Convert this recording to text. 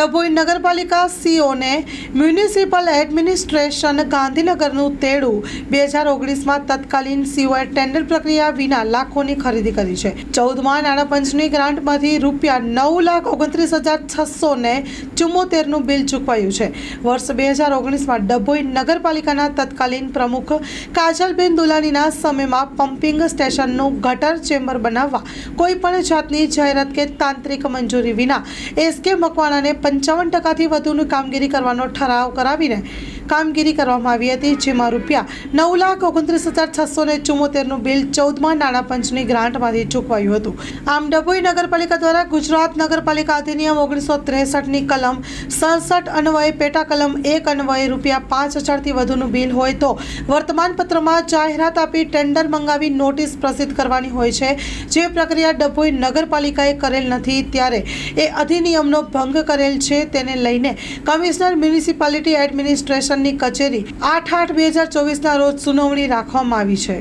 ડભોઈ નગરપાલિકા સીઓને municipal administration ગાંધીનગરનું તેડું. બે હજાર ઓગણીસમાં તત્કાલીન સીઓએ ટેન્ડર પ્રક્રિયા વિના લાખોની ખરીદી કરી છે. ચૌદમાં નાણાપંચની ગ્રાન્ટમાંથી રૂપિયા નવ લાખ ઓગણત્રીસ હજાર છસો ને ચુમ્મોતેરનું બિલ ચૂકવાયું છે. વર્ષ બે હજાર ઓગણીસમાં ડભોઈ નગરપાલિકાના તત્કાલીન પ્રમુખ કાજલબેન દુલાનીના સમયમાં પમ્પિંગ સ્ટેશનનું ગટર ચેમ્બર બનાવવા કોઈપણ જાતની જાહેરાત કે તાંત્રિક મંજૂરી વિના એસકે મકવાણાને પંચાવન ટકાથી વધુની કામગીરી કરવાનો ઠરાવ કરાવીને કામગીરી કરવામાં આવી હતી, જેમાં રૂપિયા નવ લાખ ઓગણત્રીસ હજાર છસો ને ચુમ્મોતેરનું બિલ ચૌદમાં નાણાં પંચની ગ્રાન્ટમાંથી ચૂકવાયું હતું. આમ ડભોઈ નગરપાલિકા દ્વારા ગુજરાત નગરપાલિકા અધિનિયમ ઓગણીસો ત્રેસઠની કલમ સડસઠ અન્વયે, પેટા કલમ એક અન્વયે રૂપિયા પાંચ હજારથી વધુનું બિલ હોય તો વર્તમાનપત્રમાં જાહેરાત આપી ટેન્ડર મંગાવી નોટિસ પ્રસિદ્ધ કરવાની હોય છે. જે પ્રક્રિયા ડભોઈ નગરપાલિકાએ કરેલ નથી, ત્યારે એ અધિનિયમનો ભંગ કરેલ છે. તેને લઈને કમિશનર મ્યુનિસિપાલિટી એડમિનિસ્ટ્રેશનની કચેરી આઠ આઠ બે હજાર ચોવીસના રોજ સુનાવણી રાખવામાં આવી છે.